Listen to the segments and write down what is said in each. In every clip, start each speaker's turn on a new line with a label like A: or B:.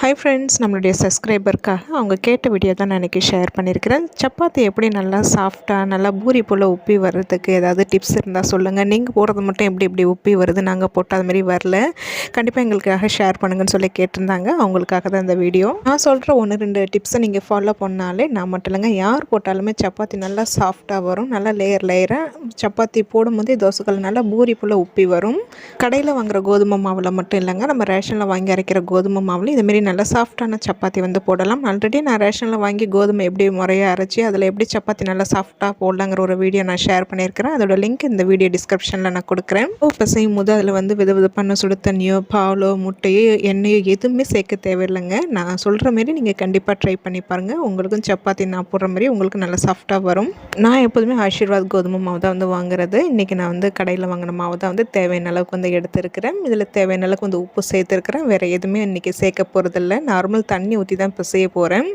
A: Hi friends நம்மளுடைய சப்ஸ்கிரைபருக்காக அவங்க கேட்ட வீடியோ தான் நான் இன்றைக்கி ஷேர் பண்ணியிருக்கிறேன் சப்பாத்தி எப்படி நல்லா சாஃப்டாக நல்லா பூரி போல் உப்பி வர்றதுக்கு ஏதாவது டிப்ஸ் இருந்தால் சொல்லுங்கள் நீங்கள் போடுறது மட்டும் எப்படி எப்படி உப்பி வருது நாங்கள் போட்டால் அதுமாரி வரல. கண்டிப்பாக எங்களுக்காக ஷேர் பண்ணுங்கன்னு சொல்லி கேட்டிருந்தாங்க. அவங்களுக்காக தான் இந்த வீடியோ நான் சொல்கிற ஒன்று ரெண்டு டிப்ஸை நீங்கள் ஃபாலோ பண்ணாலே நான் மட்டும் இல்லைங்க யார் போட்டாலுமே சப்பாத்தி நல்லா சாஃப்டாக வரும். நல்லா லேயர் லேயராக சப்பாத்தி போடும்போது தோசைகள் நல்லா பூரி போல் உப்பி வரும். கடையில் வாங்குகிற கோதுமை மாவில் மட்டும் இல்லைங்க நம்ம ரேஷனில் வாங்கி அரைக்கிற கோதுமை மாவில் இதுமாரி நல்ல சாஃப்டான சப்பாத்தி வந்து போடலாம். ஆல்ரெடி நான் ரேஷனில் வாங்கி கோதுமை எப்படி முறையாக அரைச்சி அதில் எப்படி சப்பாத்தி நல்லா சாஃப்டாக போடலாங்கிற ஒரு வீடியோ நான் ஷேர் பண்ணியிருக்கிறேன். அதோட லிங்க் இந்த வீடியோ டிஸ்கிரிப்ஷனில் நான் கொடுக்குறேன். இப்போ செய்யும் போது அதில் வந்து வித வித பண்ண சுடு தண்ணியோ பாலோ முட்டையோ எண்ணெயோ எதுவுமே சேர்க்க தேவையில்லைங்க. நான் சொல்கிற மாரி நீங்கள் கண்டிப்பாக ட்ரை பண்ணி பாருங்கள் உங்களுக்கும் சப்பாத்தி நான் போடுற மாதிரி உங்களுக்கு நல்லா சாஃப்டாக வரும். நான் எப்போதுமே ஆசீர்வாத் கோதுமை மாவு தான் வந்து வாங்குறது. இன்றைக்கி நான் வந்து கடையில் வாங்கின மாவு தான் வந்து தேவையான அளவுக்கு வந்து எடுத்துருக்கிறேன். இதில் தேவையான அளவுக்கு வந்து உப்பு சேர்த்துருக்கிறேன். வேறு எதுவுமே இன்றைக்கி சேர்க்க போகிறது போகிறதில்ல நார்மல் தண்ணி ஊற்றி தான் இப்போ செய்ய போகிறேன்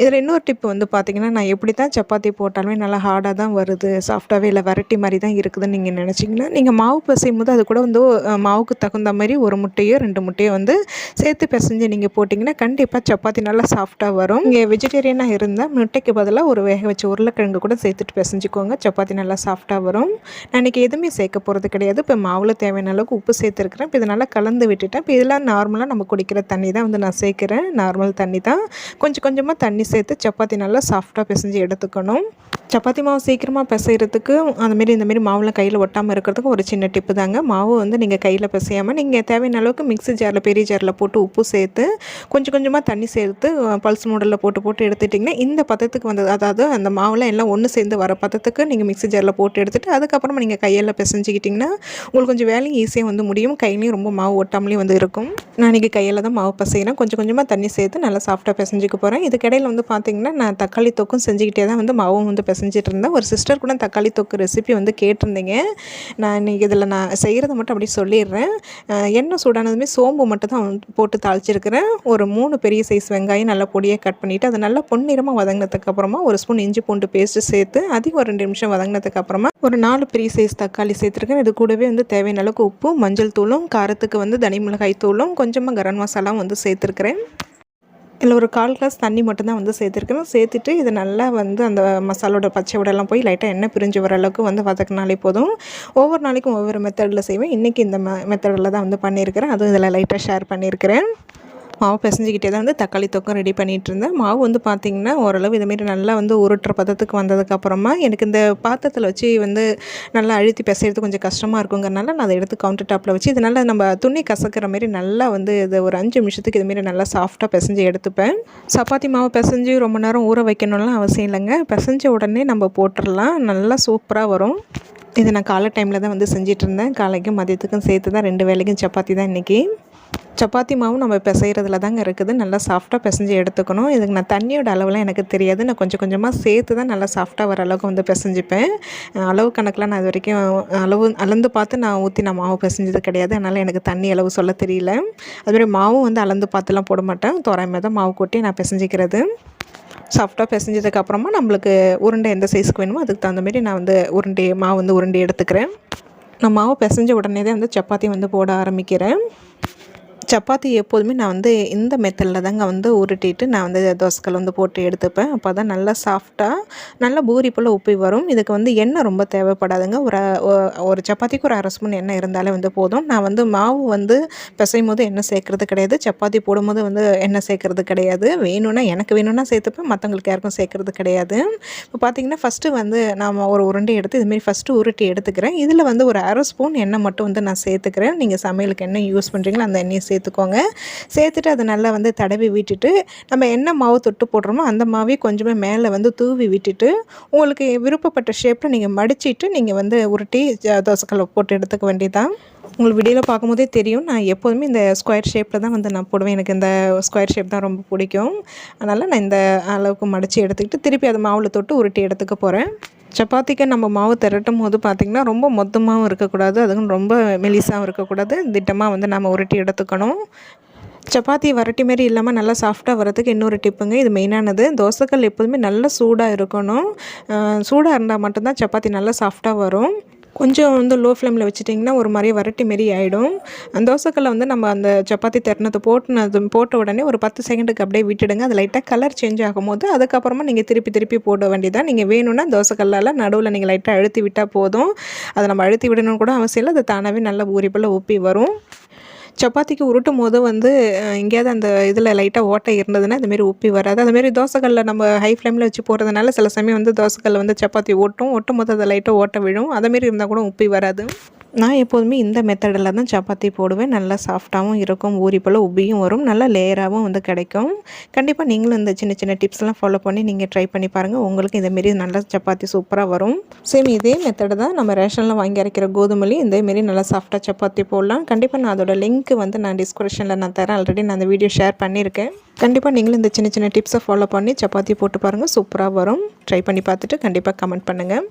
A: இதில் இன்னொரு டிப் வந்து பார்த்திங்கன்னா நான் எப்படி தான் சப்பாத்தி போட்டாலுமே நல்லா ஹார்டாக தான் வருது. சாஃப்டாகவே இல்லை வெரைட்டி மாதிரி தான் இருக்குதுன்னு நீங்கள் நினச்சிங்கன்னா நீங்கள் மாவு பிசையும் போது அது கூட வந்து மாவுக்கு தகுந்த மாதிரி ஒரு முட்டையோ ரெண்டு முட்டையோ வந்து சேர்த்து பிசைஞ்சு நீங்கள் போட்டிங்கன்னா கண்டிப்பாக சப்பாத்தி நல்லா சாஃப்டாக வரும். இங்கே வெஜிடேரியனாக இருந்தால் முட்டைக்கு பதிலாக ஒரு வேக வச்ச உருளைக்கிழங்கு கூட சேர்த்துட்டு பிசைஞ்சிக்கோங்க. சப்பாத்தி நல்லா சாஃப்டாக வரும். நான் இன்றைக்கி எதுவுமே சேர்க்க போகிறது கிடையாது. இப்போ மாவில் தேவையான அளவுக்கு உப்பு சேர்த்துருக்குறேன். இப்போ இதனால் கலந்து விட்டுட்டேன். இப்போ இதெல்லாம் நார்மலாக நம்ம குடிக்கிற தண்ணி தான் வந்து நான் சேர்க்குறேன். நார்மல் தண்ணி தான். கொஞ்சம் கொஞ்சமாக தண்ணி சேர்த்து சப்பாத்தி நல்லா சாஃப்டாக பிசைஞ்சு எடுத்துக்கணும். சப்பாத்தி மாவு சீக்கிரமாக பிசைகிறதுக்கு அந்தமாரி இந்தமாரி மாவுலாம் கையில் ஒட்டாமல் இருக்கிறதுக்கு ஒரு சின்ன டிப்பு தாங்க. மாவு வந்து நீங்கள் கையில் பிசையாமல் நீங்கள் தேவையான அளவுக்கு மிக்ஸி ஜாரில் பெரிய ஜாரில் போட்டு உப்பு சேர்த்து கொஞ்சம் கொஞ்சமாக தண்ணி சேர்த்து பல்ஸ் மூடலில் போட்டு போட்டு எடுத்துட்டிங்கன்னா இந்த பதத்துக்கு வந்தது அதாவது அந்த மாவில் எல்லாம் ஒன்று சேர்ந்து வர பதத்துக்கு நீங்கள் மிக்ஸி ஜாரில் போட்டு எடுத்துகிட்டு அதுக்கப்புறமா நீங்கள் கையில் பிசைஞ்சிக்கிட்டிங்கன்னா உங்களுக்கு கொஞ்சம் வேலையும் ஈஸியாக வந்து முடியும். கையிலையும் ரொம்ப மாவு ஒட்டாமலேயும் வந்து இருக்கும். நான் இன்றைக்கி கையில் தான் மாவு பசைகிறேன் கொஞ்சம் கொஞ்சம் கொஞ்சமாக தண்ணி சேர்த்து நல்லா சாஃப்டாக பிசைஞ்சிக்க போகிறேன் இதுக்கிடையில் வந்து பார்த்திங்கன்னா நான் தக்காளி தொக்கும் செஞ்சுக்கிட்டே தான் வந்து மாவும் வந்து பிசைஞ்சிட்டு இருந்தேன். ஒரு சிஸ்டர் கூட தக்காளி தொக்கு ரெசிபி வந்து கேட்டிருந்தீங்க. நான் இன்றைக்கி இதில் நான் செய்கிறத மட்டும் அப்படி சொல்லிடுறேன். எண்ணெய் சூடானதுமே சோம்பு மட்டும் தான் போட்டு தாளிச்சிருக்கிறேன். ஒரு மூணு பெரிய சைஸ் வெங்காயம் நல்லா பொடியாக கட் பண்ணிவிட்டு அதை நல்லா பொன்னிறமாக வதங்கினதுக்கப்புறமா ஒரு ஸ்பூன் இஞ்சி பூண்டு பேஸ்ட்டு சேர்த்து அதிகம் ஒரு ரெண்டு நிமிஷம் வதங்கினதுக்கப்புறமா ஒரு நாலு பெரிய சைஸ் தக்காளி சேர்த்துருக்கேன். இது கூடவே வந்து தேவையான அளவுக்கு உப்பு மஞ்சள் தூளும் காரத்துக்கு வந்து தனி மிளகாய் தூளும் கொஞ்சமாக கரம் மசாலாவும் வந்து சேர்த்துருக்கேன். சேர்த்துருக்குறேன். இதில் ஒரு கால் கிளாஸ் தண்ணி மட்டும்தான் வந்து சேர்த்துருக்கணும். சேர்த்துட்டு இது நல்லா வந்து அந்த மசாலோட பச்சை விடலாம் போய் லைட்டாக எண்ணெய் பிரிஞ்சு வர அளவுக்கு வந்து வதக்கினாலே போதும். ஒவ்வொரு நாளைக்கும் ஒவ்வொரு மெத்தடில் செய்வேன். இன்றைக்கி இந்த மெத்தடில் தான் வந்து பண்ணியிருக்கிறேன். அதுவும் இதில் லைட்டாக ஷேர் பண்ணியிருக்கிறேன். மாவு பிசைஞ்சிக்கிட்டே தான் வந்து தக்காளி தொக்கம் ரெடி பண்ணிகிட்டு இருந்தேன் மாவு வந்து பார்த்திங்கன்னா ஓரளவு இதுமாரி நல்லா வந்து உருட்டுற பதத்துக்கு வந்ததுக்கப்புறமா எனக்கு இந்த பாத்திரத்தில் வச்சு வந்து நல்லா அழுத்தி பிசைகிறது கொஞ்சம் கஷ்டமாக இருக்குங்கிறனால நான் அதை எடுத்து கவுண்டர் டாப்பில் வச்சு இது நல்லா நம்ம துணி கசக்கிற மாரி நல்லா வந்து இது ஒரு அஞ்சு நிமிஷத்துக்கு இதுமாரி நல்லா சாஃப்டாக பிசைஞ்சு எடுத்துப்பேன். சப்பாத்தி மாவு பிசைஞ்சு ரொம்ப நேரம் ஊற வைக்கணும்லாம் அவசியம் இல்லைங்க. பிசைஞ்ச உடனே நம்ம போட்டுடலாம். நல்லா சூப்பராக வரும். இதை நான் காலை டைமில் தான் வந்து செஞ்சிட்ருந்தேன். காலைக்கும் மதியத்துக்கும் சேர்த்து தான் ரெண்டு வேலைக்கும் சப்பாத்தி தான் இன்றைக்கி சப்பாத்தி மாவும் நம்ம பிசைகிறதுல தாங்க இருக்குது. நல்லா சாஃப்டாக பிசைஞ்சு எடுத்துக்கணும். இதுக்கு நான் தண்ணியோட அளவுலாம் எனக்கு தெரியாது. நான் கொஞ்சம் கொஞ்சமாக சேர்த்து தான் நல்லா சாஃப்டாக வர அளவுக்கு வந்து பிசைஞ்சிப்பேன். அளவு கணக்கில் நான் இது வரைக்கும் அளவு அளந்து பார்த்து நான் ஊற்றி நான் மாவு பிசைஞ்சது கிடையாது. அதனால் எனக்கு தண்ணி அளவு சொல்ல தெரியல. அதுமாதிரி மாவும் வந்து அளந்து பார்த்துலாம் போட மாட்டேன். தோராயமாக தான் மாவு கொட்டி நான் பிசைஞ்சிக்கிறது. சாஃப்டாக பிசைஞ்சதுக்கப்புறமா நம்மளுக்கு உருண்டை எந்த சைஸ்க்கு வேணுமோ அதுக்கு தகுந்த மாதிரி நான் வந்து உருண்டை மாவு வந்து உருண்டை எடுத்துக்கிறேன். நான் மாவு பிசைஞ்ச உடனே தான் வந்து சப்பாத்தி வந்து போட ஆரம்பிக்கிறேன். சப்பாத்தி எப்போதுமே நான் வந்து இந்த மெத்தடில் தாங்க வந்து உருட்டிட்டு நான் வந்து தோசைக்கல் வந்து போட்டு எடுத்துப்பேன். அப்போ தான் நல்லா சாஃப்டாக நல்லா பூரி போல் உப்பி வரும். இதுக்கு வந்து எண்ணெய் ரொம்ப தேவைப்படாதுங்க. ஒரு ஒரு சப்பாத்திக்கு ஒரு அரை ஸ்பூன் எண்ணெய் இருந்தாலே வந்து போதும். நான் வந்து மாவு வந்து பிசையும் போது எண்ணெய் சேர்க்குறது கிடையாது. சப்பாத்தி போடும்போது வந்து எண்ணெய் சேர்க்குறது கிடையாது. வேணும்னா எனக்கு வேணும்னா சேர்த்துப்பேன். மற்றவங்களுக்கு யாருக்கும் சேர்க்குறது கிடையாது. இப்போ பார்த்தீங்கன்னா ஃபஸ்ட்டு வந்து நான் ஒரு உருண்டை எடுத்து இதுமாரி ஃபஸ்ட்டு உருட்டி எடுத்துக்கிறேன். இதில் வந்து ஒரு அரை ஸ்பூன் எண்ணெய் மட்டும் வந்து நான் சேர்த்துக்கிறேன். நீங்கள் சமையலுக்கு எண்ணெய் யூஸ் பண்ணுறீங்களோ அந்த எண்ணெயை சேர்த்து சேர்த்துக்கோங்க. சேர்த்துட்டு அதை நல்லா வந்து தடவி விட்டுட்டு நம்ம என்ன மாவு தொட்டு போடுறோமோ அந்த மாவே கொஞ்சமே மேலே வந்து தூவி விட்டுட்டு உங்களுக்கு விருப்பப்பட்ட ஷேப்பில் நீங்கள் மடிச்சிட்டு நீங்கள் வந்து உருட்டி தோசைக்கல்லை போட்டு எடுத்துக்க வேண்டியதான் உங்களுக்கு வீடியோவில் பார்க்கும்போதே தெரியும். நான் எப்போதுமே இந்த ஸ்கொயர் ஷேப்பில் தான் வந்து நான் போடுவேன். எனக்கு இந்த ஸ்கொயர் ஷேப் தான் ரொம்ப பிடிக்கும். அதனால் நான் இந்த அளவுக்கு மடித்து எடுத்துக்கிட்டு திருப்பி அதை மாவில் தொட்டு உருட்டி எடுத்துக்க போகிறேன் சப்பாத்திக்கு நம்ம மாவு திரட்டும் போது பார்த்திங்கன்னா ரொம்ப மொத்தமாகவும் இருக்கக்கூடாது அதுவும் ரொம்ப மெலிசாகவும் இருக்கக்கூடாது. திட்டமாக வந்து நம்ம உருட்டி எடுத்துக்கணும். சப்பாத்தி வரட்டி மாரி இல்லாமல் நல்லா சாஃப்டாக வரதுக்கு இன்னொரு டிப்புங்க இது மெயினானது தோசைக்கல் எப்போதுமே நல்லா சூடாக இருக்கணும். சூடாக இருந்தால் மட்டும்தான் சப்பாத்தி நல்லா சாஃப்டாக வரும். கொஞ்சம் வந்து லோ ஃப்ளேமில் வச்சுட்டிங்கன்னா ஒரு மாதிரி வரட்டி மாரி ஆகிடும் அந்த தோசைக்கல்லை வந்து நம்ம அந்த சப்பாத்தி திறனது போட்டுனது போட்ட உடனே ஒரு பத்து செகண்டுக்கு அப்படியே விட்டுடுங்க. அது லைட்டாக கலர் சேஞ்ச் ஆகும்போது அதுக்கப்புறமா நீங்கள் திருப்பி திருப்பி போட வேண்டியதாக நீங்கள் வேணும்னா தோசைக்கல்லால் நடுவில் நீங்கள் லைட்டாக அழுத்தி விட்டால் போதும். அதை நம்ம அழுத்தி விடணும்னு கூட அவசியம் இல்லை. அது தானாகவே நல்ல ஊறி போல் உப்பி வரும். சப்பாத்திக்கு உருட்டும் போது வந்து எங்கேயாவது அந்த இதில் லைட்டாக ஓட்டை இருந்ததுன்னா இதுமாரி உப்பி வராது. அதுமாரி தோசைகளில் நம்ம ஹை ஃப்ளேமில் வச்சு போடுறதுனால சில சமயம் வந்து தோசைக்கல்ல வந்து சப்பாத்தி ஓட்டும் ஓட்டும் போது அதை லைட்டாக ஓட்டை விழும். அதேமாரி இருந்தால் கூட உப்பி வராது. நான் எப்போதுமே இந்த மெத்தடில் தான் சப்பாத்தி போடுவேன். நல்லா சாஃப்டாகவும் இருக்கும் ஊறி போல் உப்பியும் வரும் நல்லா லேயராகவும் வந்து கிடைக்கும். கண்டிப்பாக நீங்களும் இந்த சின்ன சின்ன டிப்ஸ்லாம் ஃபாலோ பண்ணி நீங்கள் ட்ரை பண்ணி பாருங்கள் உங்களுக்கு இதேமாரி நல்லா சப்பாத்தி சூப்பராக வரும். சேம் இதே மெத்தடு தான் நம்ம ரேஷனில் வாங்கி அரைக்கிற கோதுமைலையும் இதேமாரி நல்லா சாஃப்டாக சப்பாத்தி போடலாம். கண்டிப்பாக நான் அதோட லிங்க் வந்து நான் டிஸ்கிரிப்ஷனில் நான் தரேன். ஆல்ரெடி நான் அந்த வீடியோ ஷேர் பண்ணியிருக்கேன். கண்டிப்பாக நீங்களும் இந்த சின்ன சின்ன டிப்ஸை ஃபாலோ பண்ணி சப்பாத்தி போட்டு பாருங்கள் சூப்பராக வரும். ட்ரை பண்ணி பார்த்துட்டு கண்டிப்பாக கமெண்ட் பண்ணுங்கள்